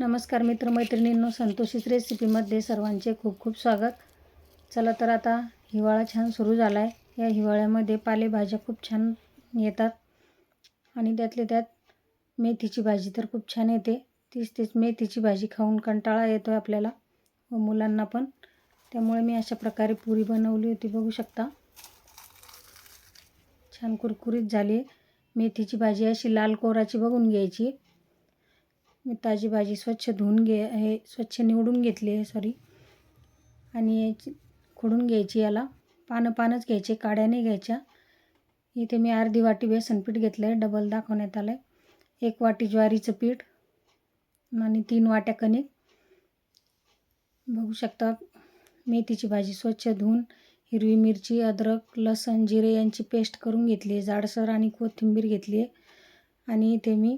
नमस्कार मित्रमैत्रिणींनो संतोषीच रेसिपीमध्ये सर्वांचे खूप खूप स्वागत. चला तर आता हिवाळा छान सुरू झाला आहे या हिवाळ्यामध्ये पालेभाज्या खूप छान येतात आणि त्यातले त्यात मेथीची भाजी तर खूप छान येते. तीच तीच मेथीची भाजी खाऊन कंटाळा येतो आहे आपल्याला व मुलांना पण. त्यामुळे मी अशा प्रकारे पुरी बनवली होती बघू शकता. छान कुरकुरीत झाली. मेथीची भाजी अशी लाल कोराची बघून घ्यायची. मी ताजी भाजी स्वच्छ धुवून घे हे स्वच्छ निवडून घेतली आहे सॉरी आणि याची खोडून घ्यायची याला. पानं पानंच घ्यायचे काड्या नाही घ्यायच्या. इथे मी अर्धी वाटी बेसन पीठ घेतलं आहे डबल दाखवण्यात आलं आहे एक वाटी ज्वारीचं पीठ आणि तीन वाट्या कणिक. बघू शकता मेथीची भाजी स्वच्छ धुवून हिरवी मिरची अद्रक लसण जिरे यांची पेस्ट करून घेतली आहे. जाडसर आणि कोथिंबीर घेतली आहे. आणि इथे मी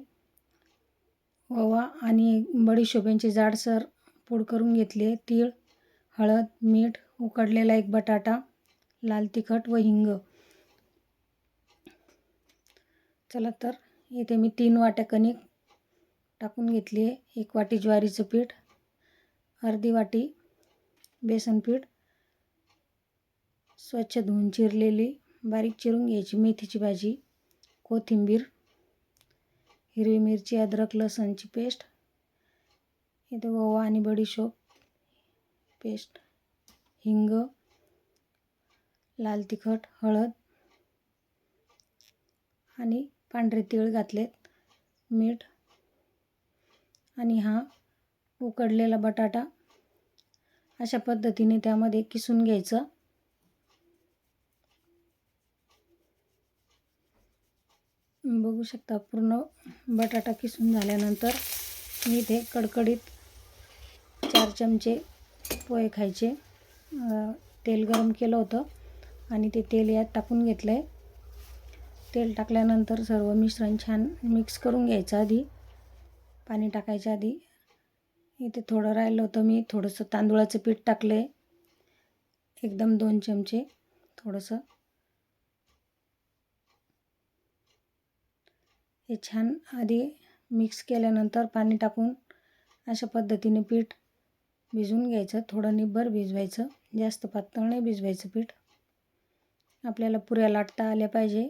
ओवा आणि बडीशोप जाडसर पूड करून घेतली. तीळ हळद मीठ उकडलेला एक बटाटा लाल तिखट व हिंग. चला तर इथे मी तीन वाट्या कणिक टाकून घेतली आहे. एक वाटी ज्वारीचं पीठ अर्धी वाटी बेसन पीठ स्वच्छ धुवून चिरलेली बारीक चिरून घ्यायची मेथीची भाजी कोथिंबीर हिरवी मिरची अद्रक लसणची पेस्ट. इथे ओवा आणि बडीशोप पेस्ट. हिंग लाल तिखट हळद आणि पांढरे तीळ घातलेत. मीठ आणि हा उकडलेला बटाटा. अशा पद्धतीने त्यामध्ये किसून घ्यायचं. बघू शकता पूर्ण बटाटा किसून झाल्यानंतर मी इथे कडकडीत चार चमचे पोहे खायचे. तेल गरम केलं होतं आणि ते तेल यात टाकून घेतलं आहे तेल टाकल्यानंतर सर्व मिश्रण छान मिक्स करून घ्यायचं आधी. पाणी टाकायच्या आधी. इथे थोडं राहिलं होतं मी. थोडंसं तांदूळाचं पीठ टाकलं आहे एकदम दोन चमचे. थोडंसं हे छान आधी मिक्स केल्यानंतर पाणी टाकून अशा पद्धतीने पीठ भिजून घ्यायचं. थोडं निब्बर भिजवायचं. जास्त पातळ नाही भिजवायचं पीठ. आपल्याला पुऱ्या लाटता आल्या पाहिजे.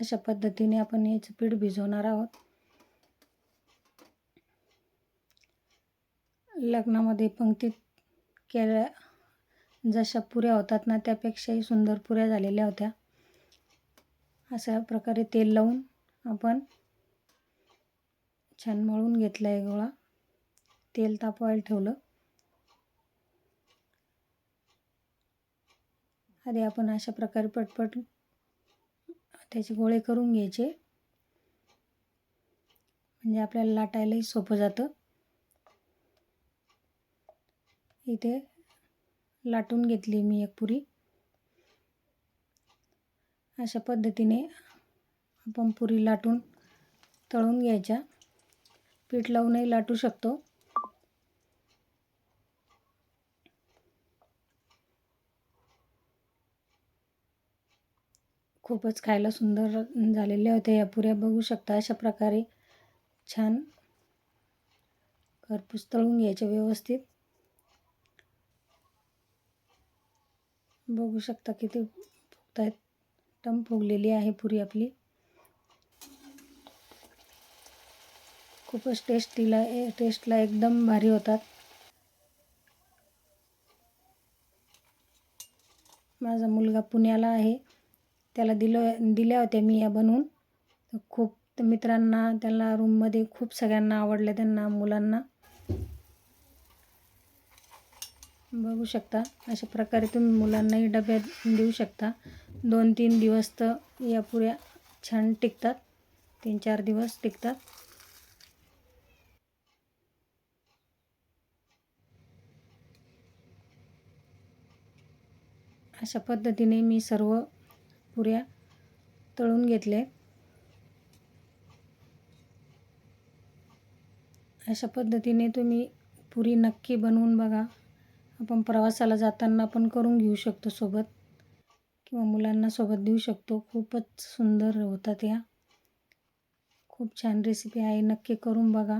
अशा पद्धतीने आपण याचं पीठ भिजवणार आहोत. लग्नामध्ये पंक्तीत केल्या जशा पुऱ्या होतात ना त्यापेक्षाही सुंदर पुऱ्या झालेल्या होत्या. अशा प्रकारे तेल लावून आपण छान मळून घेतला आहे गोळा. तेल तापवायला ठेवलं. आधी आपण अशा प्रकारे पटपट त्याचे गोळे करून घ्यायचे. म्हणजे आपल्याला लाटायलाही सोपं जातं. इथे लाटून घेतली मी एक पुरी. अशा पद्धतीने आपण पुरी लाटून तळून घ्यायच्या. पीठ लावूनही लाटू शकतो. खूपच खायला सुंदर झालेल्या होत्या या पुऱ्या बघू शकता अशा प्रकारे छान खरपूस तळून घ्यायच्या व्यवस्थित. बघू शकता किती फुगत आहेत टम फुगलेली आहे पुरी आपली. खूपच टेस्टीला टेस्टला एकदम भारी होतात. माझा मुलगा पुण्याला आहे. त्याला दिलं दिल्या होत्या मी या बनवून. खूप मित्रांना त्याला रूममध्ये खूप सगळ्यांना आवडलं त्यांना मुलांना. बघू शकता अशा प्रकारे तुम्ही मुलांनाही डब्यात देऊ शकता. दोन तीन दिवस तर या पुऱ्या छान टिकतात. तीन चार दिवस टिकतात. अशा पद्धतीने मी सर्व पुऱ्या तळून घेतल्या अशा पद्धतीने तुम्ही पुरी नक्की बनवून बघा. आपण प्रवासाला जाताना पण करून घेऊ शकतो सोबत. किंवा मुलांना सोबत देऊ शकतो. खूपच सुंदर होतात या. खूप छान रेसिपी आहे. नक्की करून बघा.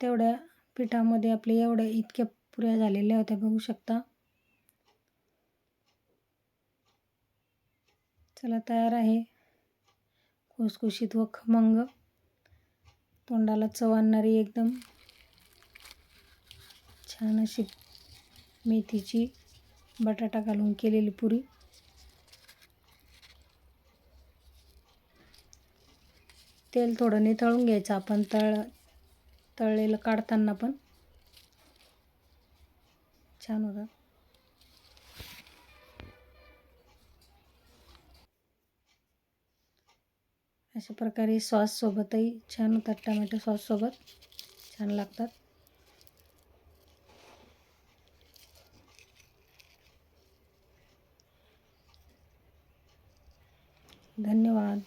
तेवढ्या पिठामध्ये आपले एवढ्या इतक्या पुऱ्या झालेल्या होत्या बघू शकता. चला तयार आहे. खुसखुशीत व खमंग. तोंडाला चव आणणारी एकदम छान अशी मेथीची बटाटा घालून केलेली पुरी. तेल थोडं नितळून घ्यायचं आपण तळ तळलेलं काढताना पण. अशा प्रकारे सॉससोबतही छान होतात टमॅटो सॉससोबत छान लागतात. धन्यवाद.